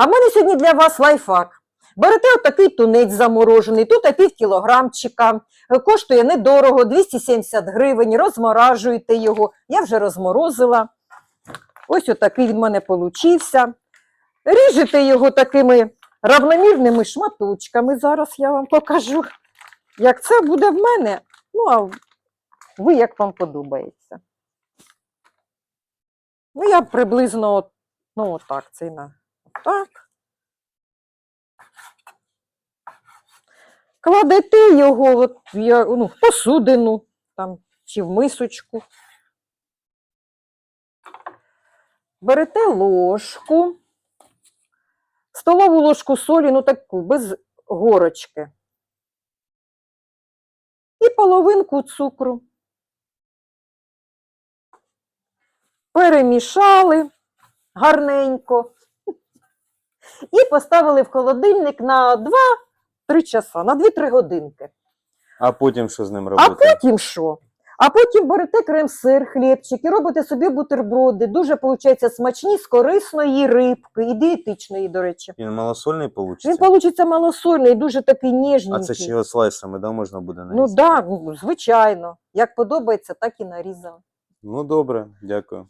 А в мене сьогодні для вас лайфхак. Берете отакий тунець заморожений, тут пів кілограмчика, е, коштує недорого, 270 гривень, розморажуєте його. Я вже розморозила. Ось отакий в мене получився. Ріжете його такими равномірними шматочками. Зараз я вам покажу, як це буде в мене. Ну, а ви як вам подобається. Ну, я приблизно, ну, отак, цей на так. Кладете його от, ну, в посудину там, чи в мисочку. Берете ложку, столову ложку солі, ну таку, без горочки. І половинку цукру. Перемішали гарненько. І поставили в холодильник на 2-3 часа, на 2-3 годинки. А потім що з ним робити? А потім що? А потім берете крем-сир, хлібчик і робите собі бутерброди. Дуже, виходить, смачні з корисної рибки і дієтичної, до речі. Він малосольний Він вийде? вийде малосольний, дуже такий ніжненький. А це ще його слайсами, да, можна буде Ну так, да, ну, звичайно. Як подобається, так і нарізав. Ну добре, дякую.